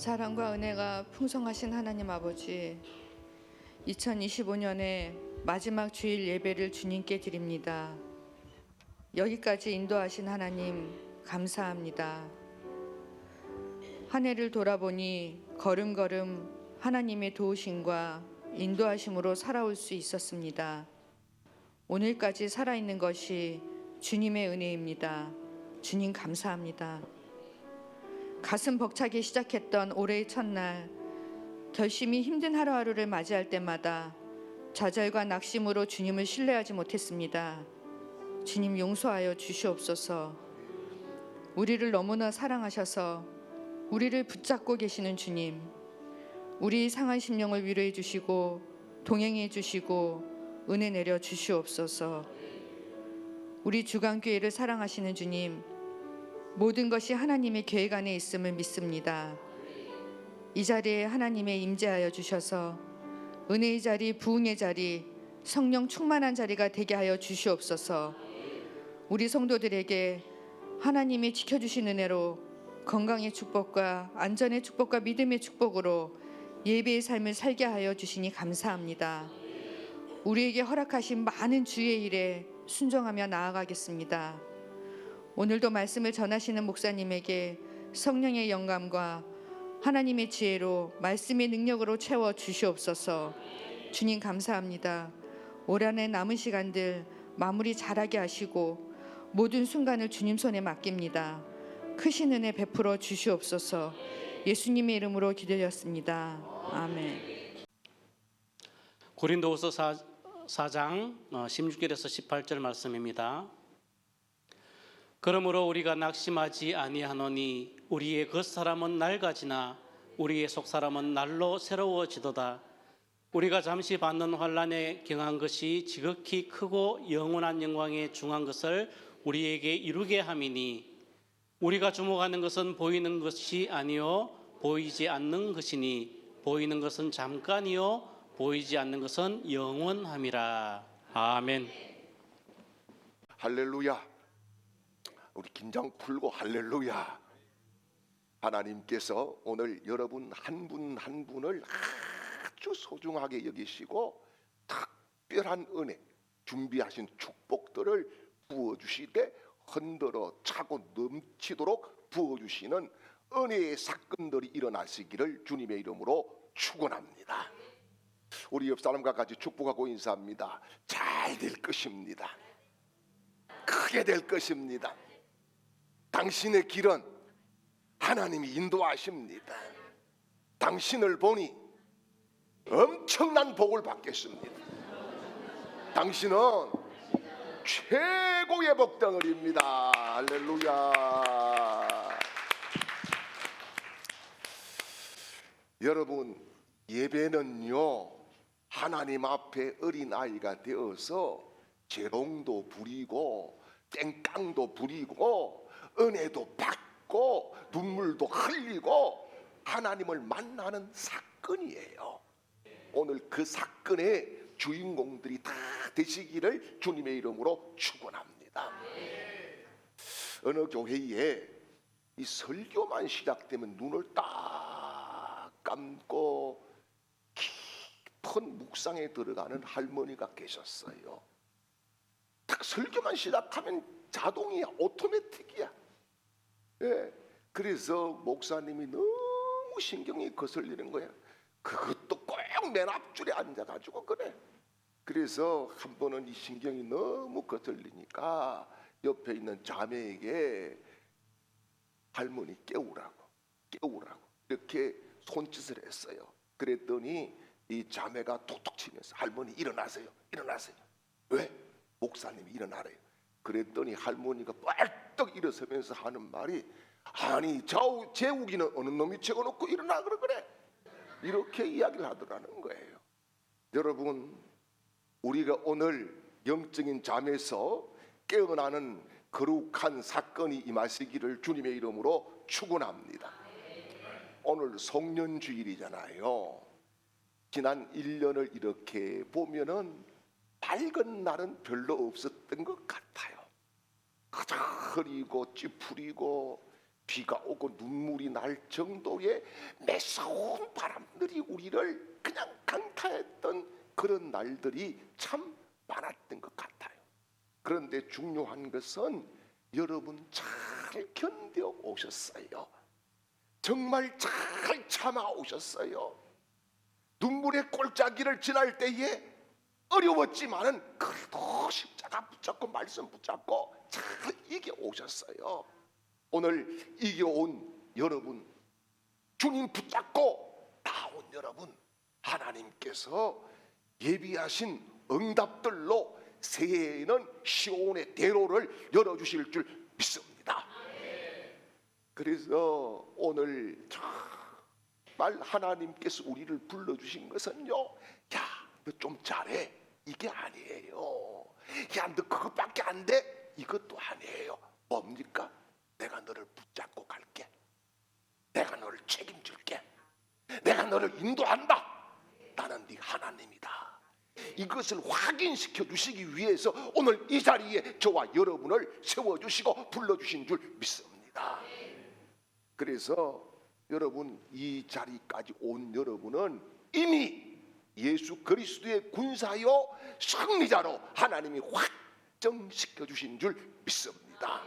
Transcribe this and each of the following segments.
사랑과 은혜가 풍성하신 하나님 아버지, 2025년의 마지막 주일 예배를 주님께 드립니다. 여기까지 인도하신 하나님 감사합니다. 한 해를 돌아보니 걸음걸음 하나님의 도우심과 인도하심으로 살아올 수 있었습니다. 오늘까지 살아있는 것이 주님의 은혜입니다. 주님 감사합니다. 가슴 벅차게 시작했던 올해의 첫날 결심이 힘든 하루하루를 맞이할 때마다 좌절과 낙심으로 주님을 신뢰하지 못했습니다. 주님 용서하여 주시옵소서. 우리를 너무나 사랑하셔서 우리를 붙잡고 계시는 주님. 우리 상한 심령을 위로해 주시고 동행해 주시고 은혜 내려 주시옵소서. 우리 주간교회를 사랑하시는 주님. 모든 것이 하나님의 계획 안에 있음을 믿습니다. 이 자리에 하나님의 임재하여 주셔서 은혜의 자리, 부흥의 자리, 성령 충만한 자리가 되게 하여 주시옵소서. 우리 성도들에게 하나님이 지켜주신 은혜로 건강의 축복과 안전의 축복과 믿음의 축복으로 예배의 삶을 살게 하여 주시니 감사합니다. 우리에게 허락하신 많은 주의 일에 순종하며 나아가겠습니다. 오늘도 말씀을 전하시는 목사님에게 성령의 영감과 하나님의 지혜로 말씀의 능력으로 채워 주시옵소서. 주님 감사합니다. 올 한해 남은 시간들 마무리 잘하게 하시고 모든 순간을 주님 손에 맡깁니다. 크신 은혜 베풀어 주시옵소서. 예수님의 이름으로 기도드렸습니다. 아멘. 고린도후서 4, 4장 16절에서 18절 말씀입니다. 그러므로 우리가 낙심하지 아니하노니 우리의 겉사람은 낡아지나 우리의 속사람은 날로 새로워지도다. 우리가 잠시 받는 환란에 경한 것이 지극히 크고 영원한 영광에 중한 것을 우리에게 이루게 함이니 우리가 주목하는 것은 보이는 것이 아니요 보이지 않는 것이니 보이는 것은 잠깐이요 보이지 않는 것은 영원함이라. 아멘. 할렐루야. 우리 긴장 풀고 할렐루야. 하나님께서 오늘 여러분 한분한 분을 아주 소중하게 여기시고 특별한 은혜 준비하신 축복들을 부어 주시되 흔들어 차고 넘치도록 부어 주시는 은혜의 사건들이 일어나시기를 주님의 이름으로 축원합니다. 우리 옆 사람과 같이 축복하고 인사합니다. 잘 될 것입니다. 크게 될 것입니다. 당신의 길은 하나님이 인도하십니다. 당신을 보니 엄청난 복을 받겠습니다. 당신은 최고의 복덩어리입니다. 할렐루야. 여러분 예배는요 하나님 앞에 어린 아이가 되어서 재롱도 부리고 땡깡도 부리고 은혜도 받고 눈물도 흘리고 하나님을 만나는 사건이에요. 오늘 그 사건의 주인공들이 다 되시기를 주님의 이름으로 축원합니다. 어느 교회에 이 설교만 시작되면 눈을 딱 감고 깊은 묵상에 들어가는 할머니가 계셨어요. 딱 설교만 시작하면 자동이야, 오토매틱이야. 예. 그래서 목사님이 너무 신경이 거슬리는 거야. 그것도 꼭 맨 앞줄에 앉아가지고 그래. 그래서 한 번은 이 신경이 너무 거슬리니까 옆에 있는 자매에게 할머니 깨우라고, 깨우라고 이렇게 손짓을 했어요. 그랬더니 이 자매가 톡톡 치면서 할머니 일어나세요, 일어나세요. 왜? 목사님이 일어나래요. 그랬더니 할머니가 빨떡 일어서면서 하는 말이 아니 좌우 재욱이는 어느 놈이 채워놓고 일어나 그러 그래 이렇게 이야기를 하더라는 거예요. 여러분 우리가 오늘 영적인 잠에서 깨어나는 거룩한 사건이 임하시기를 주님의 이름으로 축원합니다. 오늘 송년 주일이잖아요. 지난 1년을 이렇게 보면은 밝은 날은 별로 없었던 것 같아요. 그저 흐리고 찌푸리고 비가 오고 눈물이 날 정도의 매서운 바람들이 우리를 그냥 강타했던 그런 날들이 참 많았던 것 같아요. 그런데 중요한 것은 여러분 잘 견뎌 오셨어요. 정말 잘 참아 오셨어요. 눈물의 꼴짜기를 지날 때에 어려웠지만은 그래도 십자가 붙잡고 말씀 붙잡고 잘 이겨 오셨어요. 오늘 이겨 온 여러분, 주님 붙잡고 나온 여러분, 하나님께서 예비하신 응답들로 새해에는 시온의 대로를 열어 주실 줄 믿습니다. 그래서 오늘 정말 하나님께서 우리를 불러 주신 것은요, 야, 너 좀 잘해. 이게 아니에요. 야, 너 그것밖에 안 돼. 이것도 아니에요. 뭡니까? 내가 너를 붙잡고 갈게. 내가 너를 책임질게. 내가 너를 인도한다. 나는 네 하나님이다. 이것을 확인시켜 주시기 위해서 오늘 이 자리에 저와 여러분을 세워 주시고 불러 주신 줄 믿습니다. 그래서 여러분 이 자리까지 온 여러분은 이미 예수 그리스도의 군사요 승리자로 하나님이 확정시켜 주신 줄 믿습니다.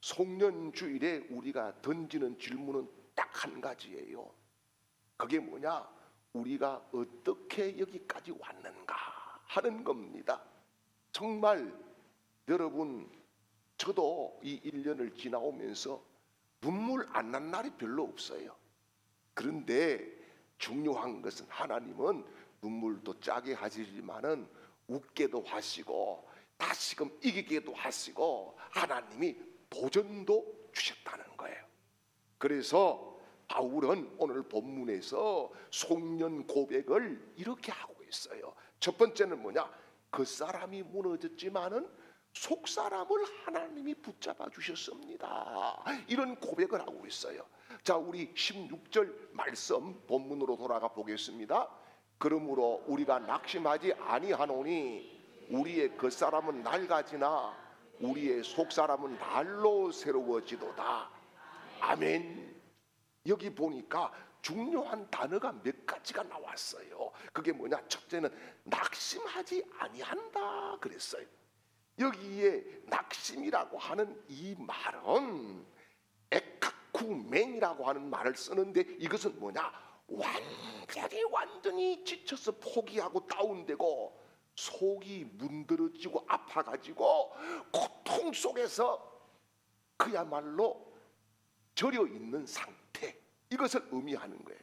송년 주일에 우리가 던지는 질문은 딱 한 가지예요. 그게 뭐냐? 우리가 어떻게 여기까지 왔는가 하는 겁니다. 정말 여러분 저도 이 1년을 지나오면서 눈물 안 난 날이 별로 없어요. 그런데 중요한 것은 하나님은 눈물도 짜게 하시지만은 웃게도 하시고 다시금 이기게도 하시고 하나님이 도전도 주셨다는 거예요. 그래서 바울은 오늘 본문에서 송년 고백을 이렇게 하고 있어요. 첫 번째는 뭐냐? 그 사람이 무너졌지만은 속 사람을 하나님이 붙잡아 주셨습니다. 이런 고백을 하고 있어요. 자, 우리 16절 말씀 본문으로 돌아가 보겠습니다. 그러므로 우리가 낙심하지 아니하노니 우리의 그 사람은 낡아지나 우리의 속 사람은 날로 새로워지도다. 아멘. 여기 보니까 중요한 단어가 몇 가지가 나왔어요. 그게 뭐냐? 첫째는 낙심하지 아니한다 그랬어요. 여기에 낙심이라고 하는 이 말은 에카쿠멘이라고 하는 말을 쓰는데 이것은 뭐냐? 완전히 완전히 지쳐서 포기하고 다운되고 속이 문드러지고 아파가지고 고통 속에서 그야말로 절여 있는 상태 이것을 의미하는 거예요.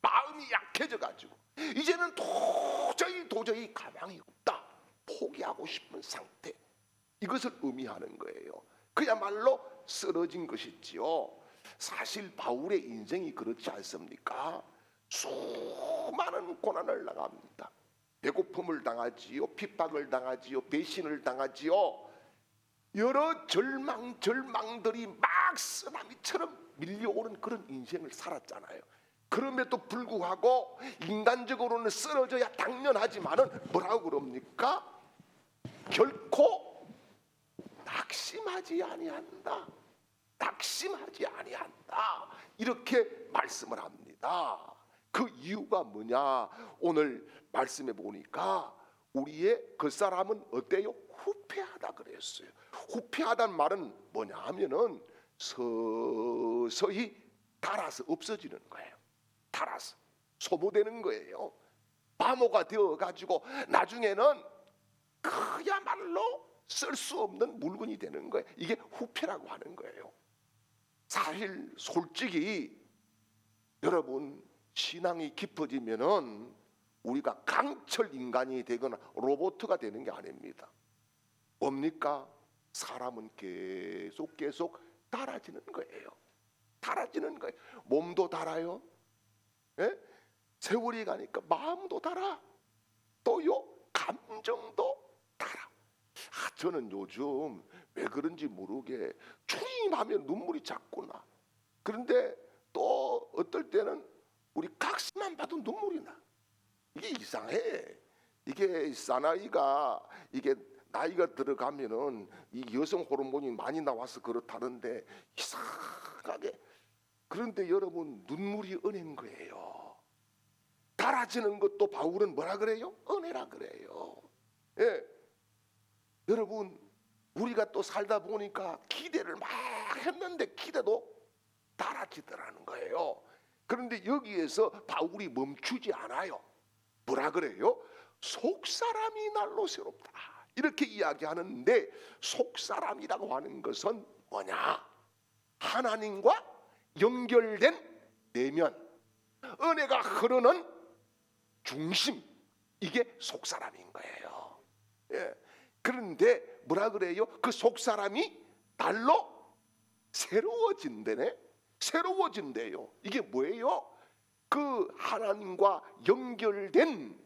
마음이 약해져 가지고 이제는 도저히 도저히 가망이 없다. 포기하고 싶은 상태 이것을 의미하는 거예요. 그야말로 쓰러진 것이지요. 사실 바울의 인생이 그렇지 않습니까? 수많은 고난을 당합니다. 배고픔을 당하지요, 핍박을 당하지요, 배신을 당하지요. 여러 절망 절망들이 막 쓰나미처럼 밀려오는 그런 인생을 살았잖아요. 그럼에도 불구하고 인간적으로는 쓰러져야 당연하지만은 뭐라고 그럽니까? 결코 낙심하지 아니한다. 낙심하지 아니한다. 이렇게 말씀을 합니다. 그 이유가 뭐냐? 오늘 말씀해 보니까 우리의 그 사람은 어때요? 후패하다 그랬어요. 후패하다는 말은 뭐냐 하면은 서서히 닳아서 없어지는 거예요. 닳아서 소모되는 거예요. 바모가 되어 가지고 나중에는 그야말로 쓸 수 없는 물건이 되는 거예요. 이게 후패라고 하는 거예요. 사실 솔직히 여러분 신앙이 깊어지면은 우리가 강철 인간이 되거나 로봇가 되는 게 아닙니다. 뭡니까? 사람은 계속 계속 달아지는 거예요. 달아지는 거예요. 몸도 달아요. 예? 세월이 가니까 마음도 달아. 또요 감정도. 아, 저는 요즘 왜 그런지 모르게 추임하면 눈물이 자꾸 나. 그런데 또 어떨 때는 우리 각시만 봐도 눈물이 나. 이게 이상해. 이게 사나이가 이게 나이가 들어가면은 이 여성 호르몬이 많이 나와서 그렇다는데 이상하게 그런데 여러분 눈물이 은혜인 거예요. 달아지는 것도 바울은 뭐라 그래요? 은혜라 그래요. 예. 여러분 우리가 또 살다 보니까 기대를 막 했는데 기대도 달아지더라는 거예요. 그런데 여기에서 바울이 멈추지 않아요. 뭐라 그래요? 속 사람이 날로 새롭다. 이렇게 이야기하는데 속 사람이라고 하는 것은 뭐냐? 하나님과 연결된 내면, 은혜가 흐르는 중심 이게 속 사람인 거예요. 예. 그런데 뭐라 그래요? 그 속 사람이 날로 새로워진대네. 새로워진대요. 이게 뭐예요? 그 하나님과 연결된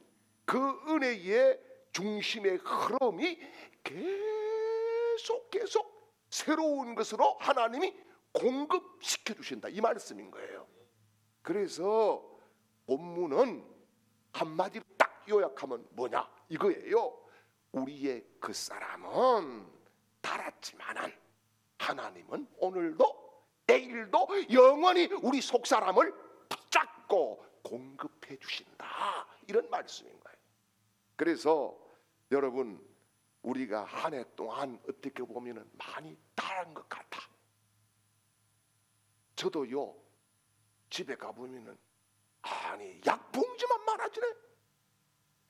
그 은혜의 중심의 흐름이 계속 계속 새로운 것으로 하나님이 공급시켜 주신다 이 말씀인 거예요. 그래서 본문은 한마디로 딱 요약하면 뭐냐 이거예요. 우리의 그 사람은 달았지만은 하나님은 오늘도 내일도 영원히 우리 속 사람을 붙잡고 공급해 주신다 이런 말씀인 거예요. 그래서 여러분 우리가 한 해 동안 어떻게 보면은 많이 달은 것 같아. 저도요 집에 가 보면은 아니 약 봉지만 많아지네.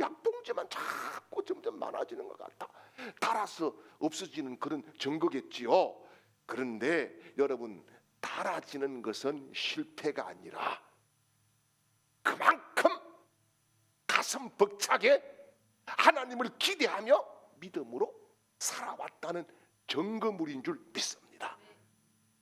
약봉지만 자꾸 점점 많아지는 것 같다. 달아서 없어지는 그런 증거겠지요. 그런데 여러분 달아지는 것은 실패가 아니라 그만큼 가슴 벅차게 하나님을 기대하며 믿음으로 살아왔다는 증거물인 줄 믿습니다.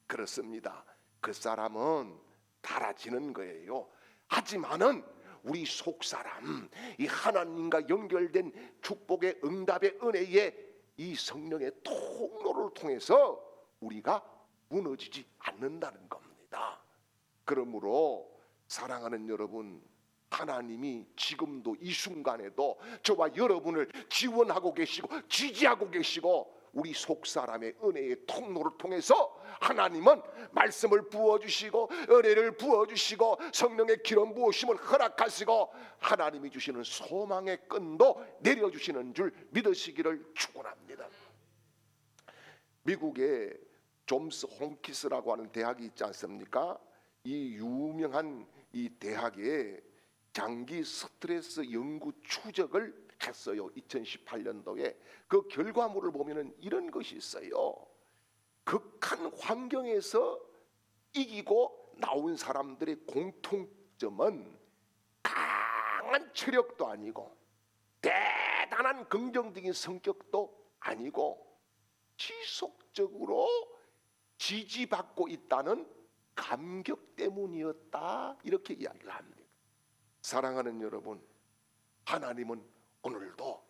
그렇습니다. 그 사람은 달아지는 거예요. 하지만은 우리 속 사람, 이 하나님과 연결된 축복의 응답의 은혜의 이 성령의 통로를 통해서 우리가 무너지지 않는다는 겁니다. 그러므로 사랑하는 여러분, 하나님이 지금도 이 순간에도 저와 여러분을 지원하고 계시고 지지하고 계시고 우리 속 사람의 은혜의 통로를 통해서 하나님은 말씀을 부어 주시고 은혜를 부어 주시고 성령의 기름 부으심을 허락하시고 하나님이 주시는 소망의 끈도 내려 주시는 줄 믿으시기를 축원합니다. 미국에 존스 홈키스라고 하는 대학이 있지 않습니까? 이 유명한 이 대학에 장기 스트레스 연구 추적을 했어요. 2018년도에 그 결과물을 보면은 이런 것이 있어요. 극한 환경에서 이기고 나온 사람들의 공통점은 강한 체력도 아니고 대단한 긍정적인 성격도 아니고 지속적으로 지지받고 있다는 감격 때문이었다 이렇게 이야기를 합니다. 사랑하는 여러분, 하나님은 오늘도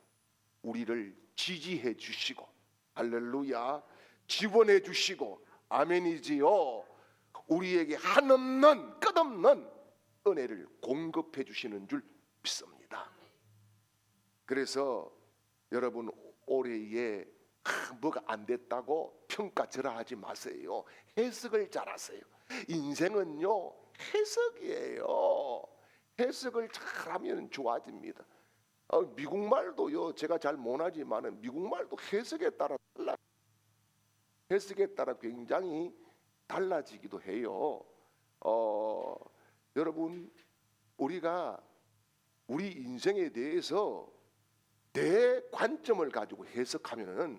우리를 지지해 주시고 할렐루야 지원해 주시고 아멘이지요. 우리에게 한없는 끝없는 은혜를 공급해 주시는 줄 믿습니다. 그래서 여러분 올해에 아, 뭐가 안 됐다고 평가절하 하지 마세요. 해석을 잘하세요. 인생은요 해석이에요. 해석을 잘하면 좋아집니다. 어, 미국 말도요 제가 잘 못하지만은 미국 말도 해석에 따라 달라 해석에 따라 굉장히 달라지기도 해요. 어, 여러분 우리가 우리 인생에 대해서 내 관점을 가지고 해석하면은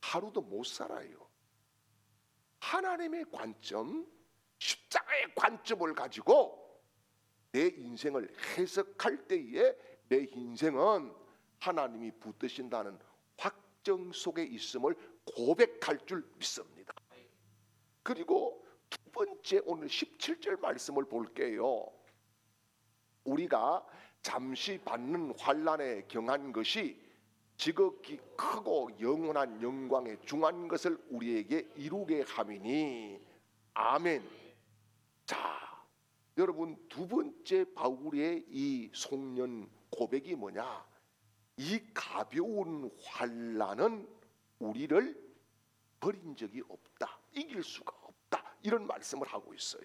하루도 못 살아요. 하나님의 관점, 십자가의 관점을 가지고 내 인생을 해석할 때에 내 인생은 하나님이 붙드신다는 확정 속에 있음을 고백할 줄 믿습니다. 그리고 두 번째 오늘 17절 말씀을 볼게요. 우리가 잠시 받는 환란에 경한 것이 지극히 크고 영원한 영광에 중한 것을 우리에게 이루게 함이니 아멘. 자, 여러분 두 번째 바울의 이 송년 고백이 뭐냐? 이 가벼운 환란은 우리를 버린 적이 없다. 이길 수가 없다. 이런 말씀을 하고 있어요.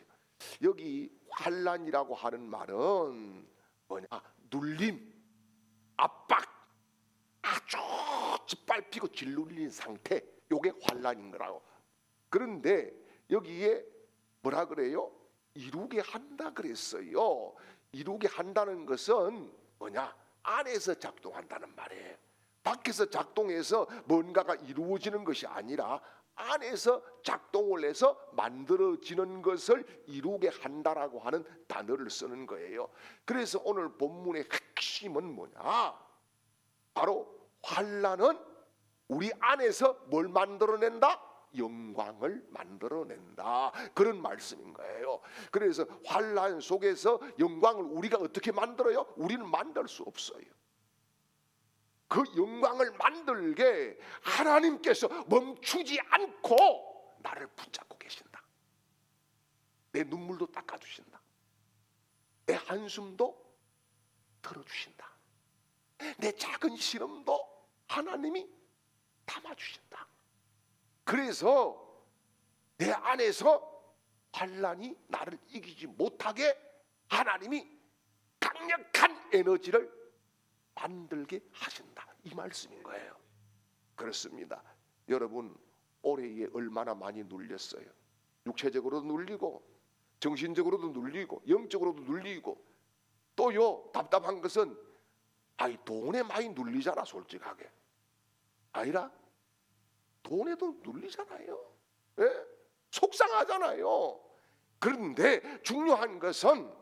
여기 환란이라고 하는 말은 뭐냐? 눌림, 압박, 아주 짓밟히고 짓눌린 상태. 요게 환란인 거라고. 그런데 여기에 뭐라 그래요? 이루게 한다 그랬어요. 이루게 한다는 것은 뭐냐? 안에서 작동한다는 말이에요. 밖에서 작동해서 뭔가가 이루어지는 것이 아니라 안에서 작동을 해서 만들어지는 것을 이루게 한다라고 하는 단어를 쓰는 거예요. 그래서 오늘 본문의 핵심은 뭐냐? 바로 환란은 우리 안에서 뭘 만들어낸다? 영광을 만들어낸다 그런 말씀인 거예요. 그래서 환란 속에서 영광을 우리가 어떻게 만들어요? 우리는 만들 수 없어요. 그 영광을 만들게 하나님께서 멈추지 않고 나를 붙잡고 계신다. 내 눈물도 닦아주신다. 내 한숨도 들어주신다. 내 작은 시름도 하나님이 담아주신다. 그래서 내 안에서 환란이 나를 이기지 못하게 하나님이 강력한 에너지를 만들게 하신다. 이 말씀인 거예요. 그렇습니다. 여러분 올해에 얼마나 많이 눌렸어요. 육체적으로도 눌리고 정신적으로도 눌리고 영적으로도 눌리고 또요 답답한 것은 아이 돈에 많이 눌리잖아 솔직하게 아니라 돈에도 눌리잖아요. 예? 속상하잖아요. 그런데 중요한 것은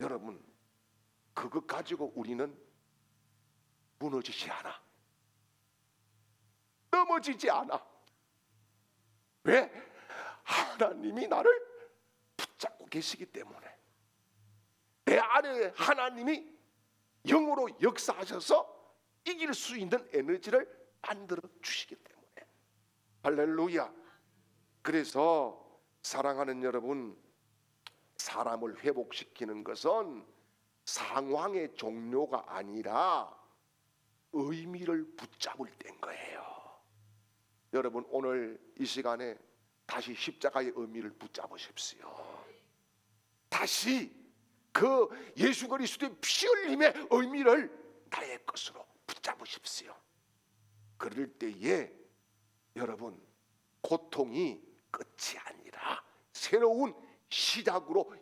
여러분 그것 가지고 우리는 무너지지 않아. 넘어지지 않아. 왜? 하나님이 나를 붙잡고 계시기 때문에 내 안에 하나님이 영으로 역사하셔서 이길 수 있는 에너지를 만들어 주시기 때문에 할렐루야. 그래서 사랑하는 여러분 사람을 회복시키는 것은 상황의 종료가 아니라 의미를 붙잡을 때인 거예요. 여러분 오늘 이 시간에 다시 십자가의 의미를 붙잡으십시오. 다시 그 예수 그리스도의 피 흘림의 의미를 나의 것으로 붙잡으십시오. 그럴 때에 여러분 고통이 끝이 아니라 새로운 시작으로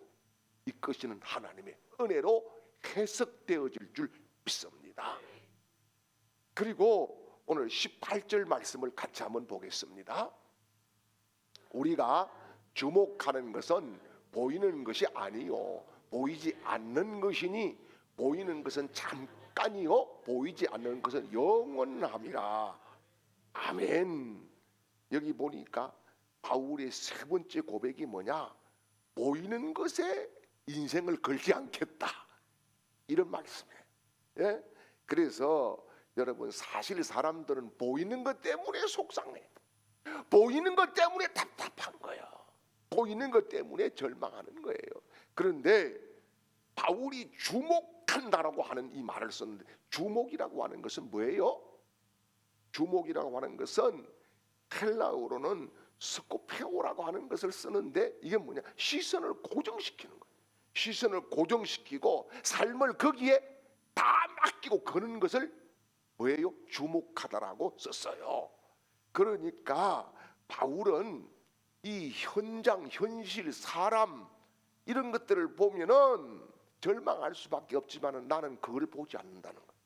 이끄시는 하나님의 은혜로 해석되어질 줄 믿습니다. 그리고 오늘 18절 말씀을 같이 한번 보겠습니다. 우리가 주목하는 것은 보이는 것이 아니요 보이지 않는 것이니 보이는 것은 잠깐이요 보이지 않는 것은 영원함이라. 아멘. 여기 보니까 바울의 세 번째 고백이 뭐냐? 보이는 것에 인생을 걸지 않겠다. 이런 말씀이에요. 예? 그래서 여러분 사실 사람들은 보이는 것 때문에 속상해. 보이는 것 때문에 답답한 거야. 보이는 것 때문에 절망하는 거예요. 그런데 바울이 주목한다라고 하는 이 말을 썼는데 주목이라고 하는 것은 뭐예요? 주목이라고 하는 것은 헬라어로는 스코페오라고 하는 것을 쓰는데 이게 뭐냐? 시선을 고정시키는 거예요. 시선을 고정시키고 삶을 거기에 다 맡기고 거는 것을 뭐예요? 주목하다라고 썼어요. 그러니까 바울은 이 현장, 현실, 사람 이런 것들을 보면은 절망할 수밖에 없지만은 나는 그걸 보지 않는다는 거야.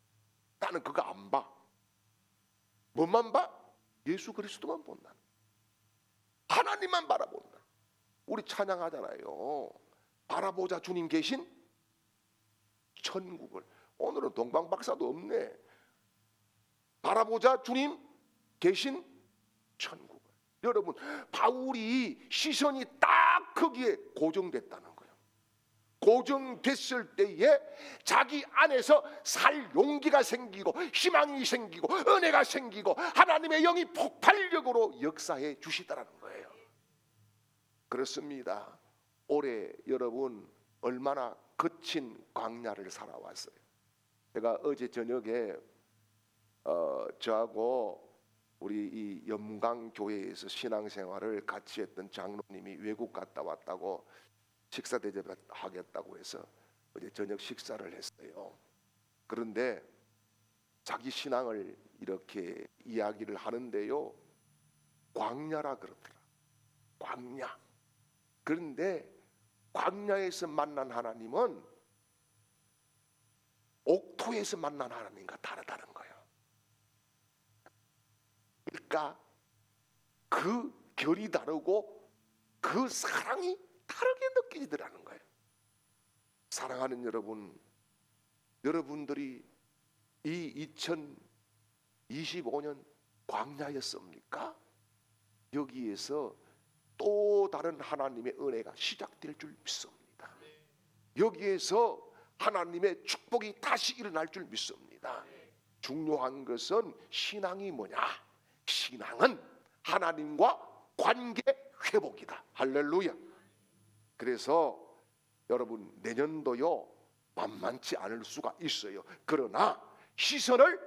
나는 그거 안 봐. 뭐만 봐? 예수 그리스도만 본다. 하나님만 바라본다. 우리 찬양하잖아요. 바라보자 주님 계신 천국을. 오늘은 동방 박사도 없네. 바라보자 주님 계신 천국을. 여러분 바울이 시선이 딱 거기에 고정됐다는. 고정됐을 때에 자기 안에서 살 용기가 생기고 희망이 생기고 은혜가 생기고 하나님의 영이 폭발력으로 역사해 주시더라는 거예요. 그렇습니다. 올해 여러분 얼마나 거친 광야를 살아왔어요. 제가 어제 저녁에 어, 저하고 우리 이 염강 교회에서 신앙생활을 같이 했던 장로님이 외국 갔다 왔다고 식사 대접을 하겠다고 해서 어제 저녁 식사를 했어요. 그런데 자기 신앙을 이렇게 이야기를 하는데요. 광야라 그러더라. 광야. 그런데 광야에서 만난 하나님은 옥토에서 만난 하나님과 다르다는 거예요. 그러니까 그 결이 다르고 그 사랑이 다르게 느껴지더라는 거예요. 사랑하는 여러분, 여러분들이 이 2025년 광야였습니까? 여기에서 또 다른 하나님의 은혜가 시작될 줄 믿습니다. 여기에서 하나님의 축복이 다시 일어날 줄 믿습니다. 중요한 것은 신앙이 뭐냐? 신앙은 하나님과 관계 회복이다. 할렐루야. 그래서 여러분 내년도요 만만치 않을 수가 있어요. 그러나 시선을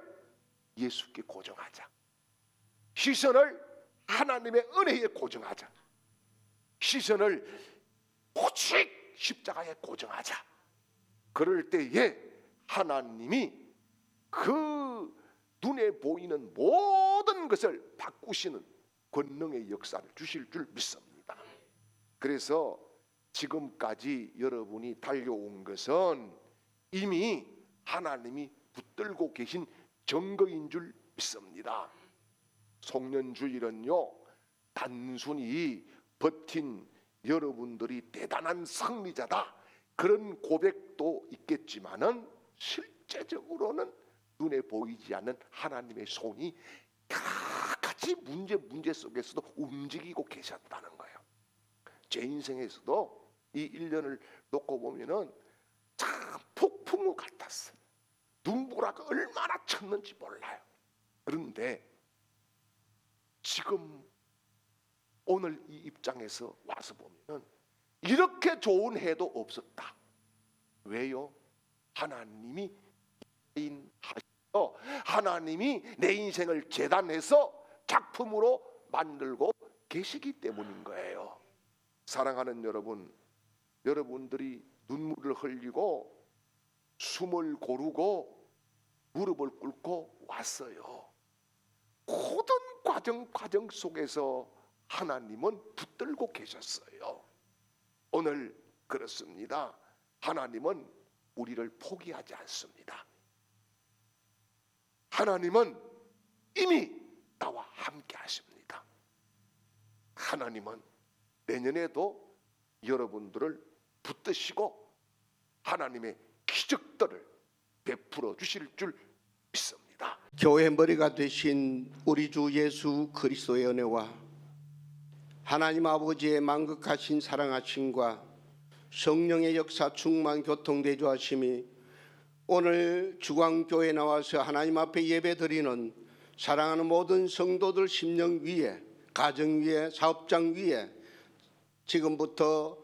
예수께 고정하자. 시선을 하나님의 은혜에 고정하자. 시선을 오직 십자가에 고정하자. 그럴 때에 하나님이 그 눈에 보이는 모든 것을 바꾸시는 권능의 역사를 주실 줄 믿습니다. 그래서 지금까지 여러분이 달려온 것은 이미 하나님이 붙들고 계신 증거인 줄 믿습니다. 송년주일은요 단순히 버틴 여러분들이 대단한 승리자다 그런 고백도 있겠지만은 실제적으로는 눈에 보이지 않는 하나님의 손이 여러 문제 문제 속에서도 움직이고 계셨다는 거예요. 제 인생에서도 이 1년을 놓고 보면은 참 폭풍우 같았어. 눈보라가 얼마나 쳤는지 몰라요. 그런데 지금 오늘 이 입장에서 와서 보면은 이렇게 좋은 해도 없었다. 왜요? 하나님이 인하셔 하나님이 내 인생을 재단해서 작품으로 만들고 계시기 때문인 거예요. 사랑하는 여러분, 여러분들이 눈물을 흘리고 숨을 고르고 무릎을 꿇고 왔어요. 모든 과정 과정 속에서 하나님은 붙들고 계셨어요. 오늘 그렇습니다. 하나님은 우리를 포기하지 않습니다. 하나님은 이미 나와 함께 하십니다. 하나님은 내년에도 여러분들을 붙드시고 하나님의 기적들을 베풀어 주실 줄 믿습니다. 교회 머리가 되신 우리 주 예수 그리스도의 은혜와 하나님 아버지의 만극하신 사랑하심과 성령의 역사 충만 교통 대조하심이 오늘 주광교회 나와서 하나님 앞에 예배 드리는 사랑하는 모든 성도들 심령 위에 가정 위에 사업장 위에 지금부터